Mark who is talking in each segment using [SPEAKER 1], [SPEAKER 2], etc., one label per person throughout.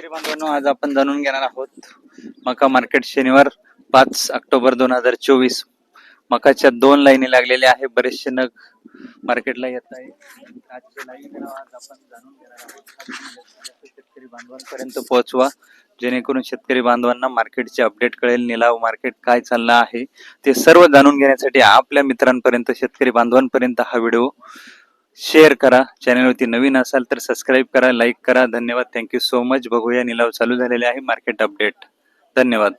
[SPEAKER 1] शेतकरी बांधवांनो आज आपण जाणून घेणार आहोत मका मार्केट शनिवार पाच ऑक्टोबर दोन हजार चोवीस. मकाच्या दोन लाईनी लागलेल्या आहे बरेचसे नग मार्केटला येत आहे. आजचे लाईन आज आपण जाणून घेणार आहोत. शेतकरी बांधवांपर्यंत पोहोचवा जेणेकरून शेतकरी बांधवांना मार्केटचे अपडेट कळेल निलाव मार्केट काय चाललं आहे ते सर्व जाणून घेण्यासाठी आपल्या मित्रांपर्यंत शेतकरी बांधवांपर्यंत हा व्हिडिओ शेअर करा. चॅनलवरती नवीन असाल तर सबस्क्राईब करा लाईक करा. धन्यवाद. थँक्यू सो मच बघूया. निलाव चालू झालेले आहे. मार्केट अपडेट धन्यवाद.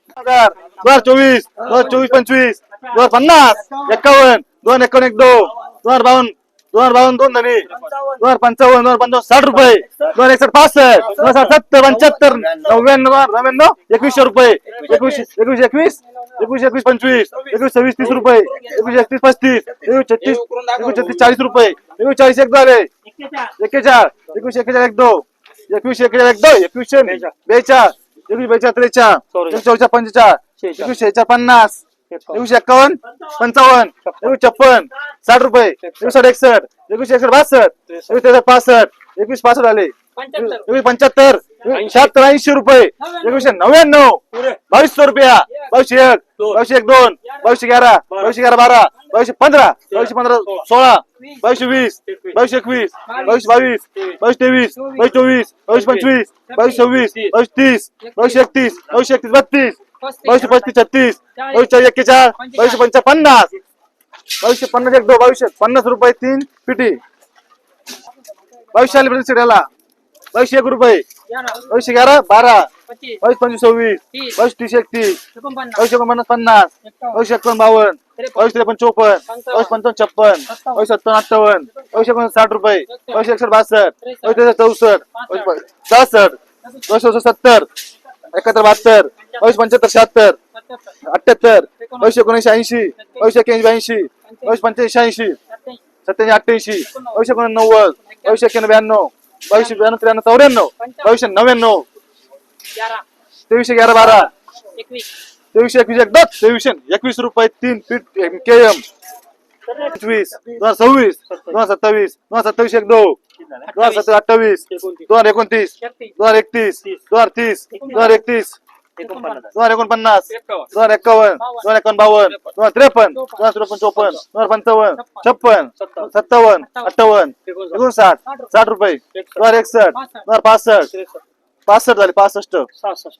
[SPEAKER 2] दोन चोवीस दोन चोवीस पंचवीस दोन पन्नास एक्कावन्न दोन एकावन्न एक दोन दोन बावन्न. दोन हजार बावन्न दोन धनी. दोन हजार पंचावन्न दोन हजार पंचावन्न साठ रुपये. दोन हजार एकसष्ट पासष्ट. दोन हजार सत्तर पंच्याहत्तर नव्याण्णव. नव्याण्णव एकवीसशे रुपये. एकवीस एकवीस एकवीस एकवीस एकवीस पंचवीस एकवीस सव्वीस तीस रुपये. एकवीस एकतीस पस्तीस एकवीस छत्तीस एकवीस छत्तीस चाळीस रुपये. एकवीस चाळीस एक झाले. एक्केचाळ एकवीस एक्केचाळ एक दो. एकवीस एक्केचाळ एक दो. एकवीसशे बेचाळ एकवीस बेचाळ त्रेचाळ चौचाळ पंचेचाळ एकवीस शेचाळ पन्नास. एकवीस एक्कावन्न पंचावन्न एकवीस छप्पन साठ रुपये एकवीस साठ एकसष्ट एकवीस एकसष्ट बासष्ट एकवीस त्रेसष्ट पासष्ट एकवीस पासष्ट आले. एकवीस पंच्याहत्तर शहात्तर ऐंशी रुपये एकवीसशे नव्याण्णव बावीसशे रुपया बावीसशे एक बावीसशे एक दोन बावीसशे ग्यारा बावीसशे ग्यारा बारा बावीसशे पंधरा बावीसशे पंधरा सोळा बावीसशे वीस बावीसशे एकवीस बावीस बावीस बावीस तेवीस बावीस चोवीस बावीस पंचवीस बावीस सव्वीस बावीस तीस बावीस एकतीस बावीस एकतीस बत्तीस बावीसशे पस्तीस छत्तीस बावीस चाळीस एक्केचाळ बावीसशे पंचा पन्नास बावीसशे पन्नास एक दो बावीसशे पन्नास रुपये तीन पिटी. बावीसशे आले पर्यंत याला बावीसशे एक रुपये. बावीसशे ग्यारा बारा. बावीस पंचवीस सव्वीस. बावीस तीस एकतीस. बावीसशे एकोणपन्नास पन्नास. बावीसशे एकोण बावन्न. बावीस त्रेपन्न चोपन्न. बावीस पंचावन्न छप्पन. बावीस सत्तावन्न अठ्ठावन्न. बावीसशे एकोण साठ रुपये. बावीसशे एकसष्ट बासष्ट. बावीस चौसष्ट. बावीस सहासष्ट बावीस सत्तर. एकाहत्तर बहात्तर बावीस पंच्याहत्तर शहात्तर अठ्ठ्याहत्तर बावीसशे एकोणऐंशी ऐंशी बावीसशे एक्याऐंशी ब्याऐंशी बावीस पंच्याऐंशी शहाऐंशी सत्याऐंशी अठ्ठ्याऐंशी बावीसशे एकोणनव्वद बावीसशे एक्क्याण्णव ब्याण्णव बावीसशे ब्याण्णव त्र्याण्णव चौऱ्याण्णव बावीसशे नव्याण्णव तेवीसशे ग्यारा बारा तेवीसशे एकवीस एक दस तेवीसशे एकवीस रुपये तीन फीट के एम पंचवीस दोन हजार सव्वीस दोन हजार सत्तावीस दोन हजार सत्तावीस एक दो दोन हजार सत्तावीस अठ्ठावीस दोन हजार एकोणतीस दोन हजार एकतीस दोन हजार तीस दोन हजार एकतीस दोन हजार एकोणपन्नास दोन हजार एक्कावन्न दोन हजार एकावन्न बावन्न दोन हजार त्रेपन्न दोन हजार त्रेपन्न चोपन्न दोन हजार पंचावन्न छप्पन सत्तावन्न अठ्ठावन्न एकोणसाठ साठ रुपये दोन हजार एकसष्ट दोन हजार पासष्ट पासष्ट झाले पासष्ट सहासष्ट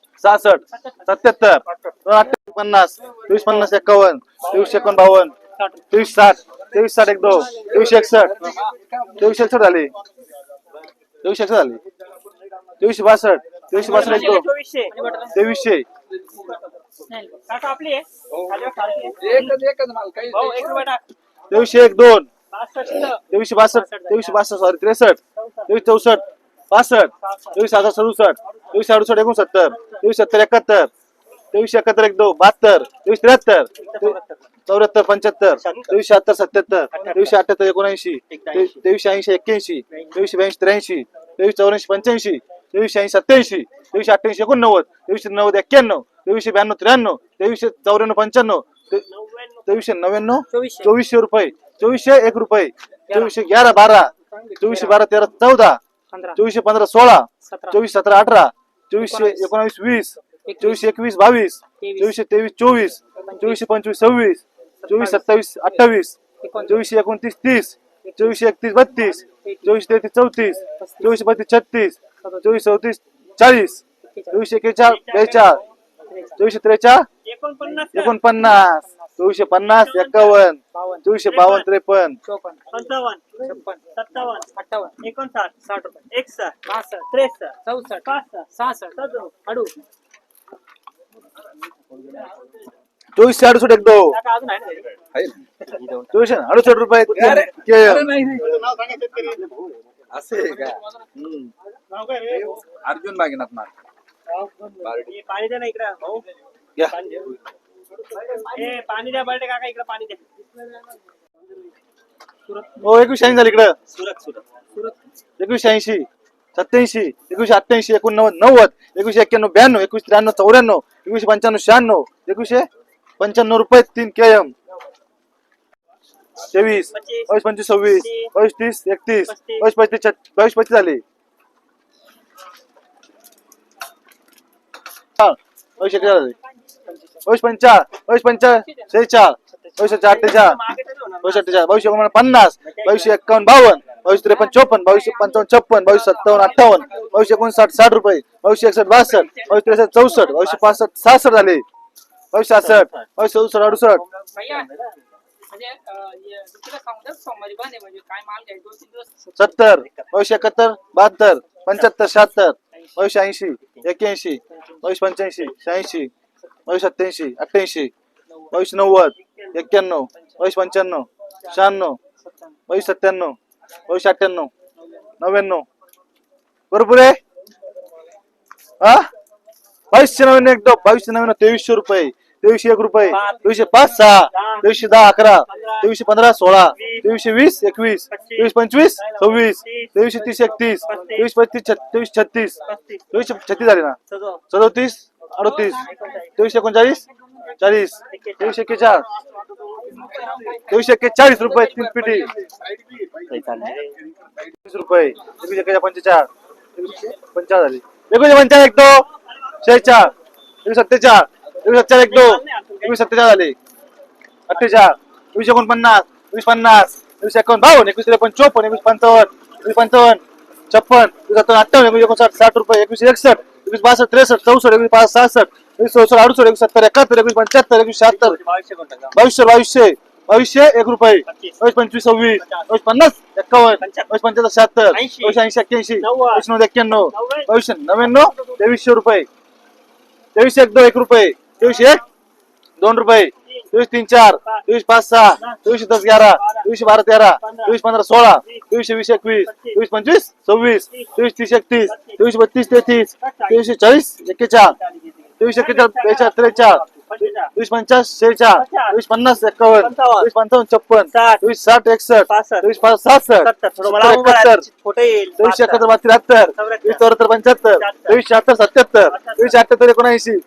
[SPEAKER 2] सत्याहत्तर दोन अठ्ठावीस पन्नास तेवीस पन्नास एक्कावन्न तेवीस एकोण बावन्न तेवीस साठ. तेवीस साठ एक दो तेवीस एकसष्ट. तेवीस एकसष्ट झाले. तेवीस एकसष्ट झाले. तेवीसशे बासष्ट. तेवीसशे. बासष्ट एक दो तेवीसशे तेवीसशे एक दोन. तेवीसशे बासष्ट. तेवीसशे बासष्ट सॉरी त्रेसष्ट. तेवीस चौसष्ट. पासष्ट तेवीस हजार सदुसष्ट. तेवीस अडुसष्ट एकोणसत्तर. तेवीस सत्तर एकाहत्तर. तेवीस एकाहत्तर एक दो बहात्तर तेवीस त्र्याहत्तर चौऱ्याहत्तर पंच्याहत्तर तेवीस शहात्तर सत्याहत्तर तेवीसशे अठ्याहत्तर एकोणऐंशी तेवीसशे ऐंशी एक्क्याऐंशी तेवीसशे ब्याऐंशी त्र्याऐंशी तेवीस चौऱ्याऐंशी पंच्याऐंशी तेवीसशे ऐंशी सत्याऐंशी तेवीसशे अठ्ठ्याऐंशी एकोणनव्वद तेवीसशे नव्वद एक्क्याण्णव तेवीसशे ब्याण्णव त्र्याण्णव तेवीसशे चौऱ्याण्णव पंच्याण्णव तेवीसशे नव्याण्णव.
[SPEAKER 3] चोवीसशे.
[SPEAKER 2] रुपये चोवीसशे एक रुपये चोवीसशे ग्यारा बारा चोवीसशे बारा तेरा चौदा चोवीसशे पंधरा सोळा चोवीस सतरा अठरा चोवीसशे एकोणावीस वीस चोवीसशे एकवीस बावीस चोवीसशे तेवीस चोवीस चोवीसशे पंचवीस सव्वीस चोवीस सत्तावीस अठ्ठावीस चोवीसशे एकोणतीस तीस चोवीसशे एकतीस बत्तीस चोवीसशे तेहतीस चौतीस चोवीसशे बत्तीस छत्तीस चोवीस चौतीस चाळीस चोवीसशे एकेचाळ बेचाळ चोवीसशे त्रेचाळ एकोणपन्नास चोवीसशे पन्नास एकावन्न चोवीसशे बावन्न त्रेपन्न
[SPEAKER 3] पंचावन्न छप्पन सत्तावन्न अठ्ठावन्न एकोणसाठ साठ एकसष्ट बासष्ट त्रेसष्ट चौसष्ट पासष्ट सहासष्ट अडू
[SPEAKER 2] चोवीसशे अडुसष्ट एक दो? चोवीसशे अडुसष्ट रुपये
[SPEAKER 1] असे का? अर्जुन बागेनाथ
[SPEAKER 3] हे पाणी द्या. हे बर्डे काका इकडं पाणी द्या.
[SPEAKER 2] हो एकवीसशे ऐंशी झाली इकडं.
[SPEAKER 3] सुरत सुरत सुरत.
[SPEAKER 2] एकवीसशे ऐंशी. सत्याऐंशी एकवीसशे अठ्ठ्याऐंशी एकोणनव्वद नव्वद एकवीसशे एक्क्याण्णव ब्याण्णव एकवीस त्र्याण्णव चौऱ्याण्णव एकवीसशे पंच्याण्णव शहाण्णव एकवीसशे पंच्याण्णव रुपये तीन के एम तेवीस बावीस पंचवीस सव्वीस बावीस तीस एकतीस बावीस पस्तीस बावीस पस्तीस झाले. बावीस एक्केचाळ झाले. बावीस पंचा बावीस पंचा शेचाळ बावीस चार अठ्ठेचाळ बावीस अठ्ठेचाळ बावीस एकोण पन्नास बावीस एक्कावन्न बावन्न. बावीस त्रेपन्न चोपन्न बावीस पंचावन्न छप्पन बावीस सत्तावन्न अठ्ठावन्न बावीस एकोणसाठ साठ रुपये बावीस एकसष्ट बासष्ट बावीस त्रेसष्ट चौसष्ट बावीस पासष्ट सहासष्ट झाले. बावीस सहासष्ट बावीस चौसष्ट अडुसष्ट.
[SPEAKER 4] म्हणजे म्हणजे
[SPEAKER 2] सत्तर बावीस एकाहत्तर बहात्तर पंच्याहत्तर शहात्तर बावीस ऐंशी एक्क्याऐंशी बावीस पंच्याऐंशी शहाऐंशी बावीस सत्याऐंशी अठ्ठ्याऐंशी बावीस नव्वद एक्क्याण्णव बावीस पंच्याण्णव शहाण्णव बावीस सत्त्याण्णव नऊशे अठ्ठ्याण्णव नव्याण्णव. बरोबर आहे? हा? बावीसशे नव्याण्णव एक बावीसशे नव्याण्णव तेवीसशे रुपये तेवीसशे एक रुपये तेवीसशे पाच सहा तेवीसशे दहा अकरा तेवीसशे पंधरा सोळा तेवीसशे वीस एकवीस तेवीस पंचवीस सव्वीस तेवीसशे तीस एकतीस तेवीस पस्तीस तेवीस छत्तीस तेवीसशे छत्तीस झाले ना? सदोतीस अडतीस तेवीसशे एकोणचाळीस चाळीस तेवीसशे एक्केचाळीस तेवीसशे एक्केचाळीस रुपये तीन पिटी वीस रुपये. एकवीस एक्केचाळ पंचेचाळ. पंचाळ झाली. एकवीस पंचाळ एक दो. शेचाळ एकवीस सत्तेचाळ. एकवीस सत्तेचाळ एक दो. एकवीस सत्तेचाळ झाले. अठ्ठेचाळ. एकवीस एकोणपन्नास. एकवीस पन्नास. एकवीस एकावन्न बावन्न एकवीस त्रेपन्न चोपन्न. एकवीस पंचावन्न. एकवीस पंचावन्न. छप्पन. एकवीस सत्तावन्न. अठ्ठावन्न एकवीस एकोणसाठ. साठ रुपये. एकवीस एकसष्ट. एकवीस बासष्ट त्रेसष्ट चौसष्ट एकवीस पाच सहासष्ट एकवीस चौसष्ट अडुसष्ट एकवीस सत्तर एकाहत्तर एकवीस पंच्याहत्तर एकवीस शहात्तर बावीसशे बावीसशे बावीसशे एक रुपये बावीस पंचवीस सव्वीस बावीस पन्नास एक्कावन्न बावीस पंच्याहत्तर शहात्तर बावीस ऐंशी एक्क्याऐंशी बावीस नव्वद एक्क्याण्णव बावीसशे नव्याण्णव तेवीसशे रुपये तेवीसशे एक दो एक रुपये तेवीसशे एक दोन रुपये. तेवीस तीन चार तेवीस पाच सहा तेवीसशे दस ग्यारा तेवीसशे बारा तेरा तेवीस पंधरा सोळा तेवीसशे वीस एकवीस तेवीस पंचवीस सव्वीस चोवीस तीस एकतीस तेवीस बत्तीस तेहतीस तेवीसशे चाळीस एक्केचाळ तेवीस एक्केचाळ बेचाळ त्रेचाळ तेवीस पंचास शेचाळ तेवीस पन्नास एक्कावन्न. तेवीस पंचावन्न छप्पन. तेवीस साठ एकसष्ट. तेवीस पाच सत्तर. एकाहत्तर. तेवीस एकाहत्तर बार त्र्याहत्तर तेवीस चौऱ्याहत्तर पंच्याहत्तर. तेवीस शहात्तर सत्याहत्तर. तेवीस अठ्याहत्तर एकोणऐंशी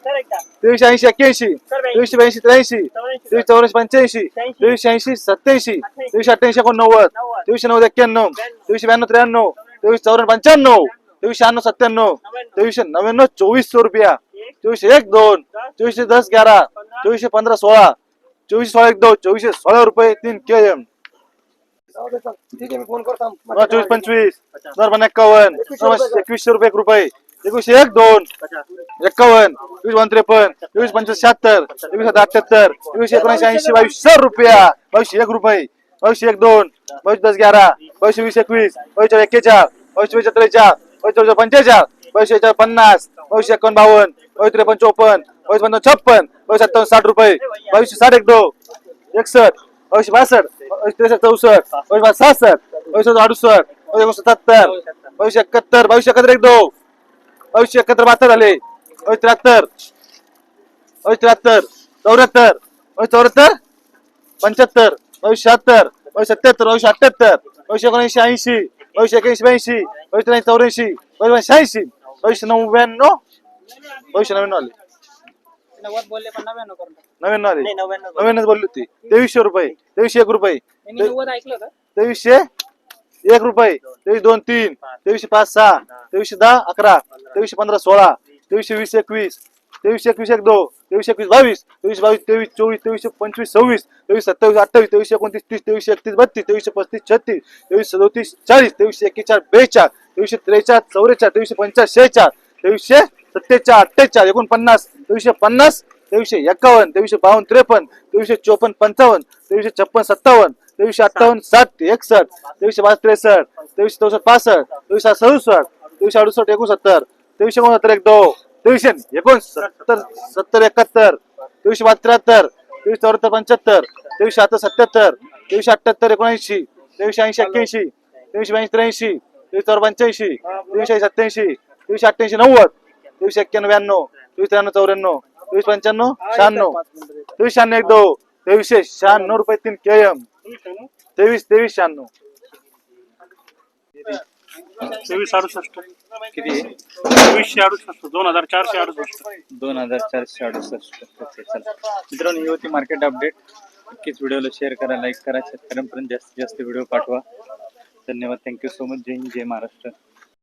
[SPEAKER 2] तेवीस ऐंशी एक्क्याऐंशी. तेवीसशे ब्याऐंशी. त्र्याऐंशी. तेवीस चौऱ्याऐंशी पंच्याऐंशी. तेवीस ऐंशी सत्याऐंशी. तेवीस अठ्ठ्याऐंशी एकोणनव्वद. तेवीसशे नव्वद एक्क्याण्णव. तेवीसशे ब्याण्णव त्र्याण्णव. तेवीस चौऱ्याण्णव पंच्याण्णव. तेवीस शहाण्णव सत्त्याण्णव. तेवीसशे नव्याण्णव चोवीसशे रुपया. चोवीसशे एक दोन चोवीसशे दस ग्यारह चोवीसशे पंधरा सोळा चोवीसशे सोळा एक दोन चोवीसशे सोळा रुपये तीन के एम. चोवीस पंचवीस दोन पण एक्कावन्न एकवीसशे रुपये एक रुपये एकवीसशे एक दोन एक्कावन्न वीस वन त्रेपन्न वीस पंचास शहात्तर वीस सात अठ्याहत्तर वीस एकोणऐंशी ऐंशी बावीसशे रुपया बावीसशे एक रुपये बावीसशे एक दोन बावीस दस ग्यारह बावीसशे वीस एकवीस बावीसशे एक्केचाळ बावीसशे वीस त्रेचाळ बावीस चौदा पंचेचाळ बावीसशे चार पन्नास बावीसशे एकावन्न बावन्न बावीस त्रेपन्न चोपन्न बावीस पन्नास छप्पन बावीस सत्तावन्न साठ रुपये बावीसशे साठ एक दो एकसष्ट बावीसशे बासष्ट बावीस त्रेसष्ट चौसष्ट बावीस पाच सहासष्ट बावीस अडुसष्ट बावीस सत्तर बावीस एकाहत्तर बावीस एकाहत्तर एक दो बावीसशे एकाहत्तर बहात्तर झाले बावीस त्र्याहत्तर बावीस त्र्याहत्तर चौऱ्याहत्तर बावीस चौऱ्याहत्तर पंच्याहत्तर बावीस शहात्तर बावीस सत्याहत्तर बावीस अठ्ठ्याहत्तर बावीस एकोणऐंशी ऐंशी बावीस एकोणऐंशी ब्याऐंशी बावीस त्र्याऐंशी चौऱ्याऐंशी बावीस शहाऐंशी बावीस नव्याण्णव बावीस नव्याण्णव आले.
[SPEAKER 3] नव्वद बोलले पण नव्याण्णव करून टाक.
[SPEAKER 2] नव्याण्णव आले.
[SPEAKER 3] नाही, नव्याण्णव
[SPEAKER 2] नव्याण्णव बोलली होती. तेवीसशे रुपये तेवीसशे एक रुपये.
[SPEAKER 4] मी नव्वद ऐकलं का?
[SPEAKER 2] तेवीसशे एक रुपये. तेवीस दोन तीन तेवीसशे पाच सहा तेवीसशे दहा अकरा तेवीसशे पंधरा सोळा तेवीसशे वीस एकवीस तेवीसशे एकवीस एक दो तेवीस एकवीस बावीस तेवीस बावीस तेवीस चोवीस तेवीसशे पंचवीस सव्वीस तेवीस सत्तावीस अठ्ठावीस तेवीसशे एकोणतीस तीस तेवीसशे एकतीस बत्तीस तेवीसशे पस्तीस छत्तीस तेवीस सदोतीस चाळीस तेवीसशे एकेचाळ बेचाळ तेवीसशे त्रेचाळ चौरेचाळ तेवीसशे पंचाळ शेचाळ तेवीसशे सत्तेचाळ अठ्ठेचाळ एकोणपन्नास तेवीसशे पन्नास तेवीसशे एकावन्न तेवीसशे बावन्न त्रेपन्न तेवीसशे चोपन्न पंचावन्न तेवीसशे छप्पन सत्तावन्न तेवीसशे अठ्ठावन्न साठ एकसष्ट तेवीसशे पाच त्रेसष्ट तेवीसशे चौसष्ट पासष्ट तेवीसशे सदुसष्ट तेवीसशे अडुसष्ट एकोणसत्तर तेवीसशे एकोणसत्तर एक दो तेवीसशे एकोणसत्तर सत्तर एकाहत्तर तेवीसशे पाच त्र्याहत्तर तेवीस चौऱ्याहत्तर पंच्याहत्तर तेवीसशे आता सत्याहत्तर तेवीसशे अठ्ठ्याहत्तर एकोणऐंशी तेवीसशे ऐंशी एक्क्याऐंशी तेवीसशे ब्याऐंशी त्र्याऐंशी तेवीस चौर पंच्याऐंशी तेवीसशे सत्याऐंशी तेवीसशे अठ्ठ्याऐंशी नव्वद तेवीसशे एक्क्याण्णव ब्याण्णव तेवीस त्र्याण्णव चौऱ्याण्णव तेवीस पंच्याण्णव शहाण्णव तेवीस शहाण्णव एक दो तेवीसशे शहाण्णव रुपये तीन के एम तेवीस तेवीस शहाण्णव.
[SPEAKER 5] चोवीस अडुसष्ट.
[SPEAKER 1] किती?
[SPEAKER 5] चोवीसशे अडुसष्ट. दोन हजार चारशे अडुसष्ट.
[SPEAKER 1] दोन हजार चारशे अडुसष्ट. मित्रांनो ही होती मार्केट अपडेट नक्कीच व्हिडिओला शेअर करा लाईक करा. शेतकऱ्यांपर्यंत जास्तीत जास्त व्हिडिओ पाठवा. धन्यवाद. थँक्यू सो मच जय हिंद जय महाराष्ट्र.